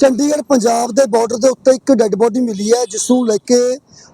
ਚੰਡੀਗੜ੍ਹ, ਪੰਜਾਬ ਦੇ ਬਾਰਡਰ ਦੇ ਉੱਤੇ ਇੱਕ ਡੈੱਡ ਬੋਡੀ ਮਿਲੀ ਹੈ ਜਿਸ ਨੂੰ ਲੈ ਕੇ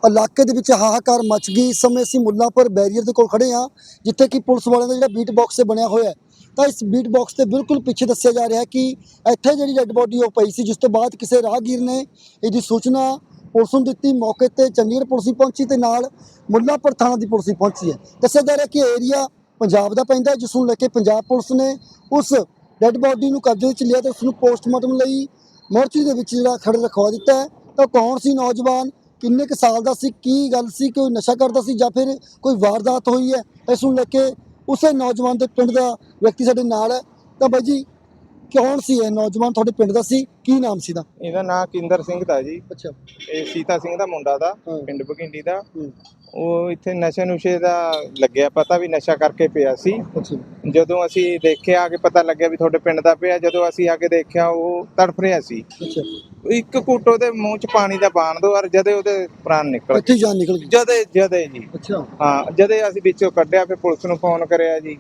ਇਲਾਕੇ ਦੇ ਵਿੱਚ ਹਾਹਾਕਾਰ ਮਚ ਗਈ। ਇਸ ਸਮੇਂ ਅਸੀਂ ਮੁੱਲਾਂਪੁਰ ਬੈਰੀਅਰ ਦੇ ਕੋਲ ਖੜੇ ਹਾਂ, ਜਿੱਥੇ ਕਿ ਪੁਲਿਸ ਵਾਲਿਆਂ ਦਾ ਜਿਹੜਾ ਬੀਟ ਬਾਕਸ ਤੇ ਬਣਿਆ ਹੋਇਆ ਹੈ। ਤਾਂ ਇਸ ਬੀਟ ਬਾਕਸ ਦੇ ਬਿਲਕੁਲ ਪਿੱਛੇ ਦੱਸਿਆ ਜਾ ਰਿਹਾ ਕਿ ਇੱਥੇ ਜਿਹੜੀ ਡੈੱਡ ਬੋਡੀ ਉਹ ਪਈ ਸੀ, ਜਿਸ ਤੋਂ ਬਾਅਦ ਕਿਸੇ ਰਾਹਗੀਰ ਨੇ ਇਹਦੀ ਸੂਚਨਾ ਪੁਲਿਸ ਨੂੰ ਦਿੱਤੀ। ਮੌਕੇ ਤੇ ਚੰਡੀਗੜ੍ਹ ਪੁਲਿਸ ਪਹੁੰਚੀ ਤੇ ਨਾਲ ਮੁੱਲਾਂਪੁਰ ਥਾਣਾ ਦੀ ਪੁਲਿਸ ਪਹੁੰਚੀ ਹੈ। ਦੱਸਿਆ ਜਾ ਰਿਹਾ ਕਿ ਏਰੀਆ ਪੰਜਾਬ ਦਾ ਪੈਂਦਾ ਜਿਸ ਨੂੰ ਲੈ ਕੇ ਪੰਜਾਬ ਪੁਲਿਸ ਨੇ ਉਸ ਡੈੱਡ ਬੋਡੀ ਨੂੰ ਕਬਜ਼ੇ ਵਿੱਚ ਲਿਆ ਤੇ ਉਸ ਨੂੰ ਪੋਸਟਮਾਰਟਮ ਲਈ ਮੋਰਚੀ ਦੇ ਵਿੱਚ ਜਿਹੜਾ ਖੜ ਰਖਵਾ ਦਿੱਤਾ ਹੈ, ਤਾਂ ਕੌਣ ਸੀ ਨੌਜਵਾਨ, ਕਿੰਨੇ ਕੁ ਸਾਲ ਦਾ ਸੀ, ਕੀ ਗੱਲ ਸੀ, ਕੋਈ ਨਸ਼ਾ ਕਰਦਾ ਸੀ ਜਾਂ ਫਿਰ ਕੋਈ ਵਾਰਦਾਤ ਹੋਈ ਹੈ? ਇਸ ਨੂੰ ਲੈ ਕੇ ਉਸੇ ਨੌਜਵਾਨ ਦੇ ਪਿੰਡ ਦਾ ਵਿਅਕਤੀ ਸਾਡੇ ਨਾਲ ਹੈ। ਤਾਂ ਬਾਈ ਜੀ ਕੌਣ ਸੀ ਇਹ ਨੌਜਵਾਨ ਤੁਹਾਡੇ ਪਿੰਡ ਦਾ ਸੀ? ਕੀ ਨਾਮ ਸੀ ਦਾ ਇਹਦਾ ਨਾਂ ਕਿੰਦਰ ਸਿੰਘ ਦਾ ਜੀ। ਅੱਛਾ। ਇਹ ਸੀਤਾ ਸਿੰਘ ਦਾ ਮੁੰਡਾ ਦਾ ਹਾਂ। ਪਿੰਡ ਬਘਿੰਡੀ ਦਾ। ਹੂੰ, ਉਹ ਇੱਥੇ ਨਸ਼ੇ ਨੁਸ਼ੇ ਦਾ ਲੱਗਿਆ ਪਤਾ ਵੀ ਨਸ਼ਾ ਕਰਕੇ ਪਿਆ ਸੀ। ਅੱਛਾ। ਜਦੋਂ ਅਸੀਂ ਦੇਖਿਆ ਆ ਕੇ ਪਤਾ ਲੱਗਿਆ ਵੀ ਤੁਹਾਡੇ ਪਿੰਡ ਦਾ ਪਿਆ। ਜਦੋਂ ਅਸੀਂ ਆ ਕੇ ਦੇਖਿਆ ਉਹ ਤੜਫ ਰਿਹਾ ਸੀ। ਅੱਛਾ। ਇੱਕ ਘੁੱਟ ਉਹਦੇ ਮੂੰਹ 'ਚ ਪਾਣੀ ਦਾ ਪਾਣ ਦੋ ਔਰ ਜਦੇ ਉਹਦੇ ਪ੍ਰਾਣ ਨਿਕਲ ਇੱਥੇ ਹੀ ਜਾਨ ਨਿਕਲ ਗਈ। ਜਦੇ ਜਦੇ ਜੀ। ਅੱਛਾ। ਹਾਂ ਜਦੇ ਅਸੀਂ ਵਿੱਚੋਂ ਕੱਢਿਆ ਫਿਰ ਪੁਲਿਸ ਨੂੰ ਫੋਨ ਕਰਿਆ ਜੀ।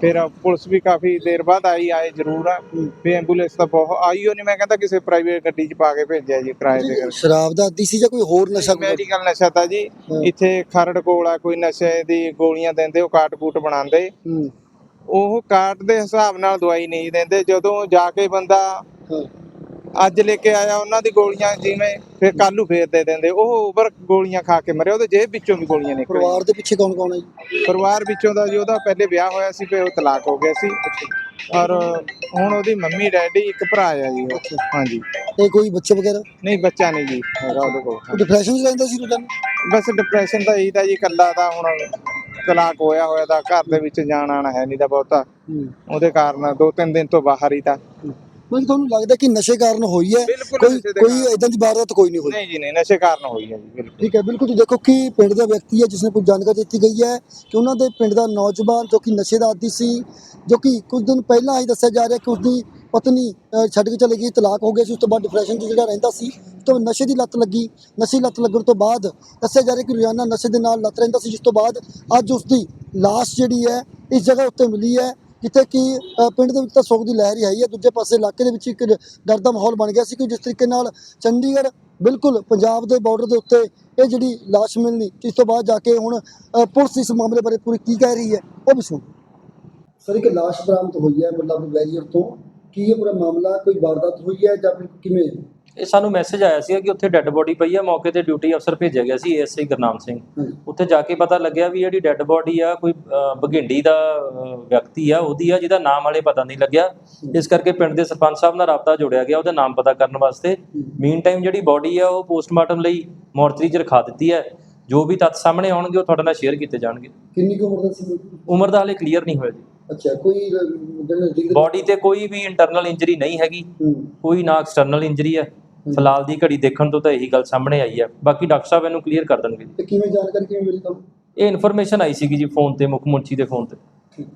ਫਿਰ ਪੁਲਿਸ ਵੀ ਕਾਫੀ ਦੇਰ ਬਾਅਦ ਆਈ ਆਏ ਜ਼ਰੂਰ ਆ। ਵੀ ਐਂਬੂਲੈਂਸ ਤਾਂ ਬਹੁਤ ਆਈ ਉਹ ਨਹੀਂ ਮੈਂ ਕਹਿੰਦਾ ਕਿਸੇ ਪ੍ਰਾਈਵੇਟ ਗੱਡੀ 'ਚ ਪਾ ਕੇ ਭੇਜਿਆ ਜੀ ਕਿਰਾਏ ਤੇ ਕਰਕੇ। ਸ਼ਰਾਬ ਦਾ ਆਦੀ ਸੀ ਜਾਂ ਕੋਈ ਹੋਰ ਨਸ਼ਾ ਕੋਈ? ਮੈਡੀਕਲ ਨਸ਼ਾ ਤਾਂ ਜੀ ਹਾਂ। ਇੱਥੇ ਖਰੜ ਕੋਲ ਆ ਕੋਈ ਨਸ਼ੇ ਦੀ ਗੋਲੀਆਂ ਦਿੰਦੇ ਉਹ ਕਾਟ-ਕੂਟ ਬਣਾਉਂਦੇ। ਹੂੰ, ਉਹ ਕਾਟ ਦੇ ਹਿਸਾਬ ਨਾਲ ਦਵਾਈ ਨਹੀਂ ਦਿੰਦੇ ਜਦੋਂ ਜਾ ਕੇ ਬੰਦਾ ਹਾਂ। ਅੱਜ ਲੈ ਕੇ ਆਇਆ ਉਹਨਾਂ ਦੀ ਗੋਲੀਆਂ ਜਿਵੇਂ ਫਿਰ ਕੱਲ ਨੂੰ ਫੇਰ ਦੇ ਦਿੰਦੇ ਉਹ ਓਵਰ ਗੋਲੀਆਂ ਖਾ ਕੇ ਮਰਿਆ ਉਹਦੇ ਜੇਬ ਵਿੱਚੋਂ ਵੀ ਗੋਲੀਆਂ ਨਿਕਲ ਪਰਿਵਾਰ ਦੇ ਪਿੱਛੇ ਕੌਣ ਕੌਣ ਹੈ ਜੀ? ਪਰਿਵਾਰ ਵਿੱਚੋਂ ਦਾ ਜੀ ਉਹਦਾ ਪਹਿਲੇ ਵਿਆਹ ਹੋਇਆ ਸੀ ਫਿਰ ਉਹ ਤਲਾਕ ਹੋ ਗਿਆ ਸੀ। ਔਰ ਹੁਣ ਉਹਦੀ ਮੰਮੀ ਡੈਡੀ ਇੱਕ ਭਰਾ ਆ ਜੀ ਉਹ। ਅੱਛਾ। ਹਾਂਜੀ। ਤੇ ਕੋਈ ਬੱਚੇ ਵਗੈਰਾ? ਨਹੀਂ ਬੱਚਾ ਨਹੀਂ ਜੀ ਹੈਗਾ ਉਹਦੇ ਕੋਲ। ਡਿਪਰੈਸ਼ਨ ਵਿੱਚ ਰਹਿੰਦਾ ਸੀ ਰਿਟਰਨ ਬਸ ਡਿਪਰੈਸ਼ਨ ਤਾਂ ਇਹੀ ਤਾਂ ਜੀ ਕੱਲਾ ਦਾ ਹੁਣ ਤਲਾਕ ਹੋਇਆ ਹੋਇਆ ਦਾ ਘਰ ਦੇ ਵਿੱਚ ਜਾਣ ਆਣਾ ਹੈ ਨਹੀਂ ਤਾਂ ਬਹੁਤਾ। ਹੂੰ। ਉਹਦੇ ਕਾਰਨ ਦੋ ਤਿੰਨ ਦਿਨ ਤੋਂ ਬਾਹਰ ਹੀ ਤਾਂ। ਮੈਨੂੰ ਤੁਹਾਨੂੰ ਲੱਗਦਾ ਕਿ ਨਸ਼ੇ ਕਾਰਨ ਹੋਈ ਹੈ। ਕੋਈ ਕੋਈ। ਇਦਾਂ ਦੀ ਵਾਰਦਾਤ ਕੋਈ ਨਹੀਂ ਹੋਈ। ਨਹੀਂ ਜੀ ਨਹੀਂ ਨਸ਼ੇ ਕਾਰਨ ਹੋਈ ਹੈ ਜੀ ਬਿਲਕੁਲ। ਠੀਕ ਹੈ ਬਿਲਕੁਲ ਤੁਸੀਂ ਦੇਖੋ ਕਿ ਪਿੰਡ ਦਾ ਵਿਅਕਤੀ ਹੈ ਜਿਸ ਨੇ ਕੁਝ ਜਾਣਕਾਰੀ ਦਿੱਤੀ ਗਈ ਹੈ ਕਿ ਉਹਨਾਂ ਦੇ ਪਿੰਡ ਦਾ ਨੌਜਵਾਨ ਜੋ ਕਿ ਨਸ਼ੇ ਦਾ ਆਦੀ ਸੀ ਜੋ ਕਿ ਕੁਝ ਦਿਨ ਪਹਿਲਾਂ ਹੀ ਦੱਸਿਆ ਜਾ ਰਿਹਾ ਕਿ ਉਸਦੀ ਪਤਨੀ ਛੱਡ ਕੇ ਚਲੀ ਗਈ ਤਲਾਕ ਹੋ ਗਿਆ ਸੀ ਉਸ ਤੋਂ ਬਾਅਦ ਡਿਪਰੈਸ਼ਨ 'ਚ ਜਿਹੜਾ ਰਹਿੰਦਾ ਸੀ ਤੋਂ ਨਸ਼ੇ ਦੀ ਲੱਤ ਲੱਗੀ। ਨਸ਼ੇ ਦੀ ਲੱਤ ਲੱਗਣ ਤੋਂ ਬਾਅਦ ਦੱਸਿਆ ਜਾ ਰਿਹਾ ਕਿ ਰੋਜ਼ਾਨਾ ਨਸ਼ੇ ਦੇ ਨਾਲ ਲੱਤ ਰਹਿੰਦਾ ਸੀ ਜਿਸ ਤੋਂ ਬਾਅਦ ਅੱਜ ਉਸਦੀ ਲਾਸ਼ ਜਿਹੜੀ ਹੈ ਇਸ ਜਗ੍ਹਾ ਉੱਤੇ ਮਿਲੀ ਹੈ। ਜਿੱਥੇ ਕਿ ਪਿੰਡ ਦੇ ਵਿੱਚ ਤਾਂ ਸੋਗ ਦੀ ਲਹਿਰ ਹੀ ਆਈ ਹੈ। ਦੂਜੇ ਪਾਸੇ ਇਲਾਕੇ ਦੇ ਵਿੱਚ ਇੱਕ ਡਰ ਦਾ ਮਾਹੌਲ ਬਣ ਗਿਆ ਸੀ ਕਿ ਜਿਸ ਤਰੀਕੇ ਨਾਲ ਚੰਡੀਗੜ੍ਹ ਬਿਲਕੁਲ ਪੰਜਾਬ ਦੇ ਬਾਰਡਰ ਦੇ ਉੱਤੇ ਇਹ ਜਿਹੜੀ ਲਾਸ਼ ਮਿਲਣੀ ਇਸ ਤੋਂ ਬਾਅਦ ਜਾ ਕੇ ਹੁਣ ਪੁਲਿਸ ਇਸ ਮਾਮਲੇ ਬਾਰੇ ਪੂਰੀ ਕੀ ਕਹਿ ਰਹੀ ਹੈ, ਉਹ ਵੀ ਸੁਣ। ਸਰ, ਇੱਕ ਲਾਸ਼ ਬਰਾਮਦ ਹੋਈ ਹੈ ਮਤਲਬ ਬੈਰੀਅਰ ਤੋਂ। ਕੀ ਇਹ ਪੂਰਾ ਮਾਮਲਾ, ਕੋਈ ਵਾਰਦਾਤ ਹੋਈ ਹੈ ਜਾਂ ਫਿਰ ਕਿਵੇਂ? ਇਹ ਸਾਨੂੰ ਮੈਸੇਜ ਆਇਆ ਸੀ ਕਿ ਉੱਥੇ ਡੈੱਡ ਬੋਡੀ ਪਈ ਆ ਮੌਕੇ ਤੇ ਡਿਊਟੀ ਅਫਸਰ ਭੇਜਿਆ ਗਿਆ ਸੀ ਏਐਸਆਈ ਗੁਰਨਾਮ ਸਿੰਘ। ਉੱਥੇ ਜਾ ਕੇ ਪਤਾ ਲੱਗਿਆ ਵੀ ਜਿਹੜੀ ਡੈੱਡ ਬੋਡੀ ਆ ਕੋਈ ਬਘਿੰਡੀ ਦਾ ਵਿਅਕਤੀ ਆ ਉਹਦੀ ਆ ਜਿਹਦਾ ਨਾਮ ਹਲੇ ਪਤਾ ਨਹੀਂ ਲੱਗਿਆ। ਇਸ ਕਰਕੇ ਪਿੰਡ ਦੇ ਸਰਪੰਚ ਸਾਹਿਬ ਨਾਲ ਰਾਬਤਾ ਜੋੜਿਆ ਗਿਆ ਉਹਦਾ ਨਾਮ ਪਤਾ ਕਰਨ ਵਾਸਤੇ। ਮੀਨ ਟਾਈਮ ਜਿਹੜੀ ਬੋਡੀ ਆ ਉਹ ਪੋਸਟਮਾਰਟਮ ਲਈ ਮੋਰਚਰੀ 'ਚ ਰਖਾ ਦਿੱਤੀ ਹੈ। ਜੋ ਵੀ ਤੱਥ ਸਾਹਮਣੇ ਆਉਣਗੇ ਉਹ ਤੁਹਾਡੇ ਨਾਲ ਸ਼ੇਅਰ ਕੀਤੇ ਜਾਣਗੇ। ਕਿੰਨੀ ਕੁ ਉਮਰ ਦਾ ਸੀ? ਉਮਰ ਦਾ ਹਲੇ ਕਲੀਅਰ ਨਹੀਂ ਹੋਇਆ ਜੀ। ਅੱਛਾ ਕੋਈ ਬੋਡੀ ਤੇ ਕੋਈ ਵੀ ਇੰਟਰਨਲ ਇੰਜਰੀ ਨਹੀਂ ਹੈਗੀ। ਕੋਈ ਨਾ ਐਕਸਟਰਨਲ ਇੰਜਰੀ ਹੈ ਫਿਲਹਾਲ ਦੀ ਘੜੀ ਦੇਖਣ ਤੋਂ ਤਾਂ ਇਹੀ ਗੱਲ ਸਾਹਮਣੇ ਆਈ ਹੈ। ਬਾਕੀ ਡਾਕਟਰ ਸਾਹਿਬ ਇਹਨੂੰ ਕਲੀਅਰ ਕਰ ਦੇਣਗੇ। ਤੇ ਕਿਵੇਂ ਜਾਣਕਾਰੀ ਕਿਵੇਂ ਮਿਲੀ ਤੁਹਾਨੂੰ? ਇਹ ਇਨਫੋਰਮੇਸ਼ਨ ਆਈ ਸੀਗੀ ਜੀ ਫੋਨ ਤੇ ਮੁੱਖ ਮੁੰਚੀ ਦੇ ਫੋਨ ਤੇ। ਠੀਕ।